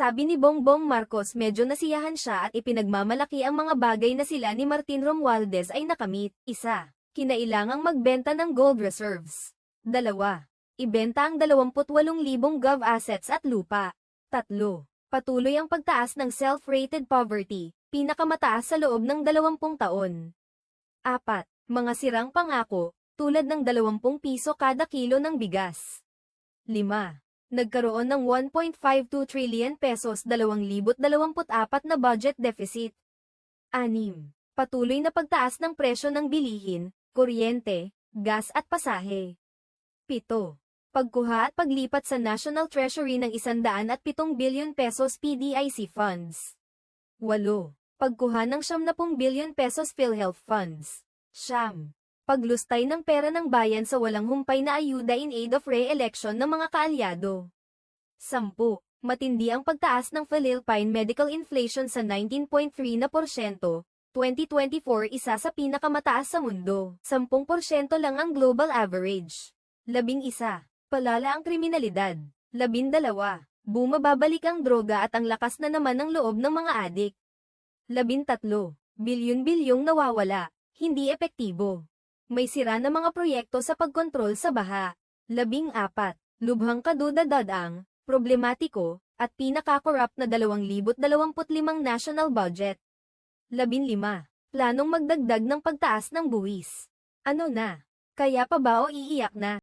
Sabi ni Bongbong Marcos medyo nasiyahan siya at ipinagmamalaki ang mga bagay na sila ni Martin Romualdez ay nakamit. Isa, kinailangang magbenta ng gold reserves. Dalawa, ibenta ang 28,000 gov assets at lupa. Tatlo, patuloy ang pagtaas ng self-rated poverty, pinakamataas sa loob ng 20 taon. Apat, mga sirang pangako, tulad ng 20 piso kada kilo ng bigas. 5. Nagkaroon ng 1.52 trillion pesos 2024 na budget deficit. 6. Patuloy na pagtaas ng presyo ng bilihin, kuryente, gas at pasahe. 7. Pagkuha at paglipat sa National Treasury ng 107 billion pesos PDIC funds. 8. Pagkuha ng 70 billion pesos PhilHealth funds. Siyam. Paglustay ng pera ng bayan sa walang humpay na ayuda in aid of re-election ng mga kaalyado. 10. Matindi ang pagtaas ng Philippine medical inflation sa 19.3 na porsyento. 2024 isa sa pinakamataas sa mundo. 10% lang ang global average. 11. Palala ang kriminalidad. 12. Bumababalik ang droga at ang lakas na naman ng loob ng mga adik. 13. Bilyon-bilyong nawawala, hindi epektibo. May sira na mga proyekto sa pagkontrol sa baha. 14. Lubhang kadudadadang, problematiko, at pinaka-corrupt na 2025 national budget. 15. Planong magdagdag ng pagtaas ng buwis. Ano na? Kaya pa ba o iiyak na?